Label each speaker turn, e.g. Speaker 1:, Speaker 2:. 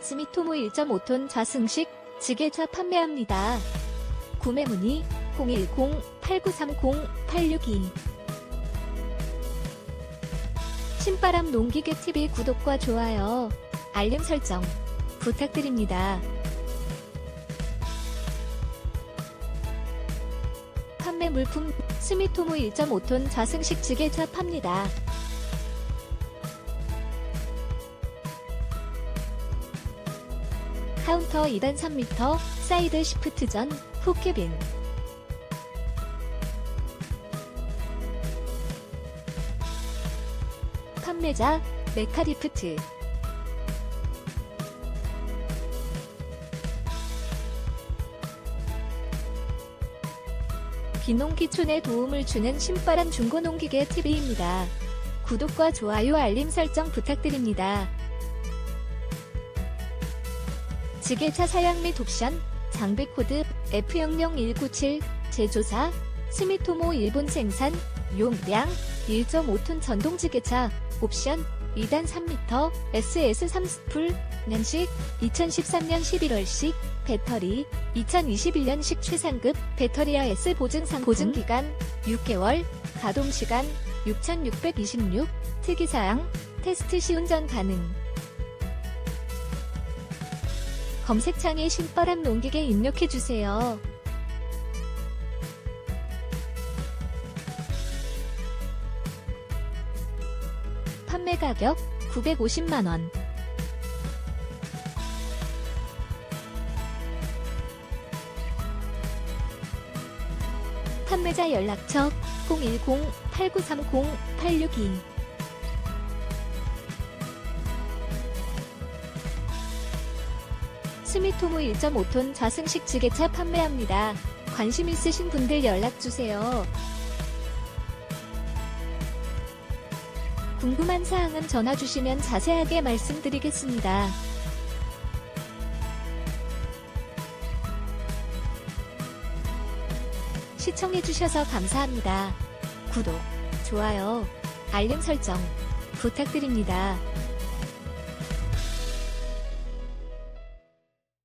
Speaker 1: 스미토모 1.5톤 좌승식 지게차 판매합니다. 구매 문의 010-8930-862 신바람 농기계 TV 구독과 좋아요, 알림 설정 부탁드립니다. 판매 물품 스미토모 1.5톤 좌승식 지게차 팝니다. 카운터 2단 3m, 사이드 시프트 전, 후 캐빈. 판매자, 메카리프트. 비농기촌에 도움을 주는 신바람 중고농기계 TV입니다. 구독과 좋아요 알림 설정 부탁드립니다. 지게차 사양 및 옵션, 장비 코드 F00197, 제조사, 스미토모 일본 생산, 용량 1.5톤 전동 지게차, 옵션 2단 3m, SS3스풀, 년식 2013년 11월식, 배터리 2021년식 최상급 배터리아 S 보증상 보증기간 6개월, 가동시간 6626, 특이사항, 테스트 시운전 가능. 검색창에 신바람 농기계 입력해주세요. 판매 가격 950만원. 판매자 연락처 010-8930-862 스미토모 1.5톤 좌승식 지게차 판매합니다. 관심 있으신 분들 연락주세요. 궁금한 사항은 전화 주시면 자세하게 말씀드리겠습니다. 시청해주셔서 감사합니다. 구독, 좋아요, 알림 설정 부탁드립니다.